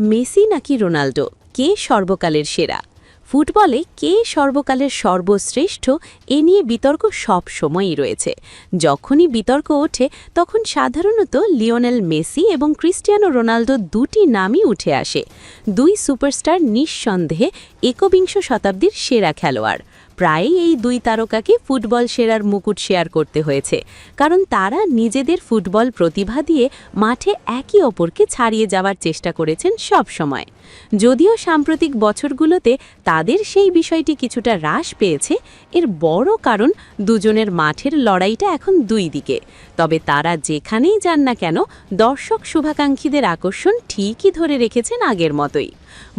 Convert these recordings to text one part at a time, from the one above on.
Messi নাকি Ronaldo কে সর্বকালের সেরা? ফুটবলে কে সর্বকালের সর্বশ্রেষ্ঠ? এ নিয়ে বিতর্ক সব সময়ই রয়েছে। যখনই বিতর্ক ওঠে, তখন সাধারণত লিওনেল মেসি এবং ক্রিস্টিয়ানো রোনালদো দুটি নামই উঠে আসে। দুই সুপারস্টার নিঃসন্দেহে একবিংশ শতাব্দীর সেরা খেলোয়াড়। প্রায়ই এই দুই তারকাকে ফুটবল সেরার মুকুট শেয়ার করতে হয়েছে। কারণ তারা নিজেদের ফুটবল প্রতিভা দিয়ে মাঠে একে অপরকে ছাড়িয়ে যাওয়ার চেষ্টা করেছেন সব সময়। যদিও সাম্প্রতিক বছরগুলোতে তাদের সেই বিষয়টি কিছুটা হ্রাস পেয়েছে, এর বড় কারণ দুজনের মাঠের লড়াইটা এখন দুই দিকে। তবে তারা যেখানেই যান না কেন, দর্শক শুভাকাঙ্ক্ষীদের আকর্ষণ ঠিকই ধরে রেখেছেন আগের মতোই।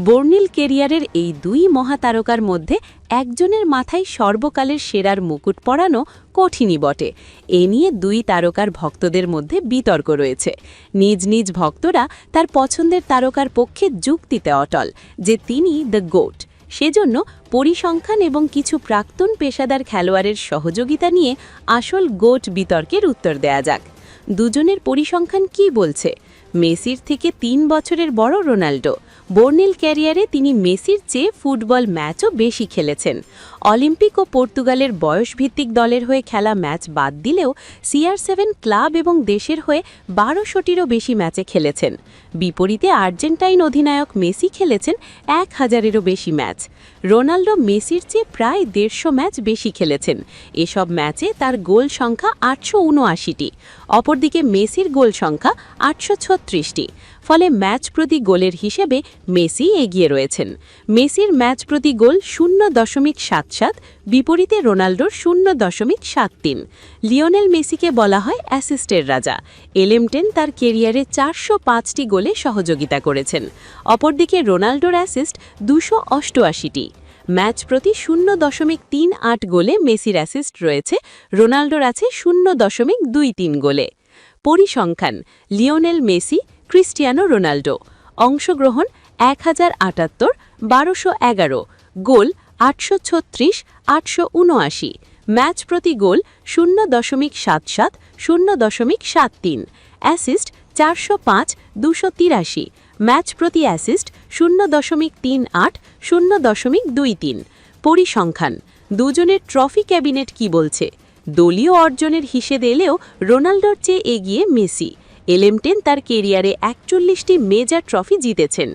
বর্ণিল কেরিয়ারের এই দুই মহাতারকার মধ্যে একজনের মাথায় সর্বকালের সেরার মুকুট পরানো কঠিনই বটে। এ নিয়ে দুই তারকার ভক্তদের মধ্যে বিতর্ক রয়েছে। নিজ নিজ ভক্তরা তার পছন্দের তারকার পক্ষে যুক্তিতে অটল, যে তিনি দ্য গোট। সেজন্য পরিসংখ্যান এবং কিছু প্রাক্তন পেশাদার খেলোয়াড়ের সহযোগিতা নিয়ে আসল গোট বিতর্কের উত্তর দেয়া যাক। দুজনের পরিসংখ্যান কি বলছে? মেসির থেকে তিন বছরের বড় রোনাল্ডো। বর্নিল ক্যারিয়ারে তিনি মেসির চেয়ে ফুটবল ম্যাচও বেশি খেলেছেন। অলিম্পিক ও পর্তুগালের বয়সভিত্তিক দলের হয়ে খেলা ম্যাচ বাদ দিলেও সিআর সেভেন ক্লাব এবং দেশের হয়ে বারোশোটিরও বেশি ম্যাচে খেলেছেন। বিপরীতে আর্জেন্টাইন অধিনায়ক মেসি খেলেছেন এক হাজারেরও বেশি ম্যাচ। রোনাল্ডো মেসির চেয়ে প্রায় দেড়শো ম্যাচ বেশি খেলেছেন। এসব ম্যাচে তার গোল সংখ্যা আটশো উনআশিটি। অপরদিকে মেসির গোল সংখ্যা আটশো ছত্রিশটি ফলে ম্যাচ প্রতি গোলের হিসেবে মেসি এগিয়ে রয়েছেন। মেসির ম্যাচ প্রতি গোল শূন্য দশমিক সাত সাত, বিপরীতে রোনাল্ডোর শূন্য দশমিক সাত তিন। লিওনেল মেসিকে বলা হয় অ্যাসিস্টের রাজা। এলেমটেন তার কেরিয়ারে চারশো পাঁচটি গোলে সহযোগিতা করেছেন। অপরদিকে রোনাল্ডোর অ্যাসিস্ট দুশো অষ্টআশিটি। ম্যাচ প্রতি শূন্য দশমিক তিন আট গোলে মেসির অ্যাসিস্ট রয়েছে। রোনাল্ডোর আছে শূন্য দশমিক দুই তিন গোলে। পরিসংখ্যান, লিওনেল মেসি, ক্রিস্টিয়ানো রোনাল্ডো অংশগ্রহণ এক হাজার আটাত্তর, বারোশো এগারো। গোল আটশো ছত্রিশ, আটশো উনআশি। ম্যাচ প্রতি গোল শূন্য দশমিক সাত সাত, শূন্য দশমিক সাত তিন। অ্যাসিস্ট চারশো পাঁচ, দুশো তিরাশি। ম্যাচ প্রতি অ্যাসিস্ট শূন্য দশমিক তিন আট, শূন্য দশমিক দুই তিন। পরিসংখ্যান, দুজনের ট্রফি ক্যাবিনেট কি বলছে? দলীয় অর্জনের হিসেবে এলেও রোনাল্ডোর চেয়ে এগিয়ে মেসি। এলেমটেন তার কেরিয়ারে একচল্লিশটি মেজর ট্রফি জিতেছেন।